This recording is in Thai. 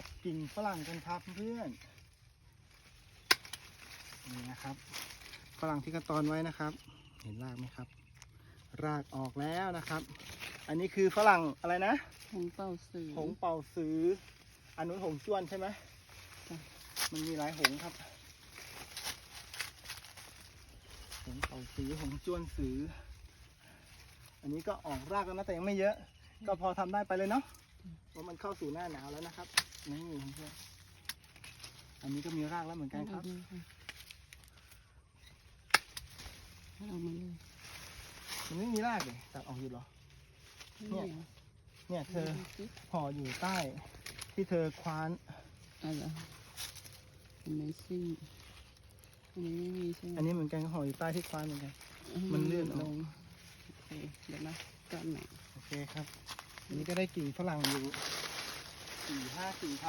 ตัดกิ่งฝรั่งกันครับเพื่อนนี่นะครับฝรั่งที่กระตอนไว้นะครับ เห็นรากไหมครับ รากออกแล้วนะครับ อันนี้คือฝรั่งอะไรนะหงเป่าสือหงเป่าสืออันนู้นหงจ้วนใช่ไหมจ้ะมันมีหลายหงครับหงเป่าสือหงจ้วนสือ อันนี้ก็ออกรากแล้วนะแต่ยังไม่เยอะ ก็พอทำได้ไปเลยเนาะ เพราะมันเข้าสู่หน้าหนาวแล้วนะครับนี่เพื่อนอันนี้ก็มีรากแล้วเหมือนกันครับให้เรามาเลยมันไม่มีรากเลยตัดออกอยู่เหรอ เนี่ย เนี่ยเธอห่ออยู่ใต้ ที่เธอคว้านอะไร Amazing อันนี้ไม่มีใช่ไหมอันนี้เหมือนกันก็ห่ออยู่ใต้ที่คว้านเหมือนกัน มันเลื่อนออกลง โอเค เดี๋ยวนะกันหน่อยโอเคครับอัน นี้ก็ได้กิ่งฝรั่งอยู่สี่ห้ากิ่งครับ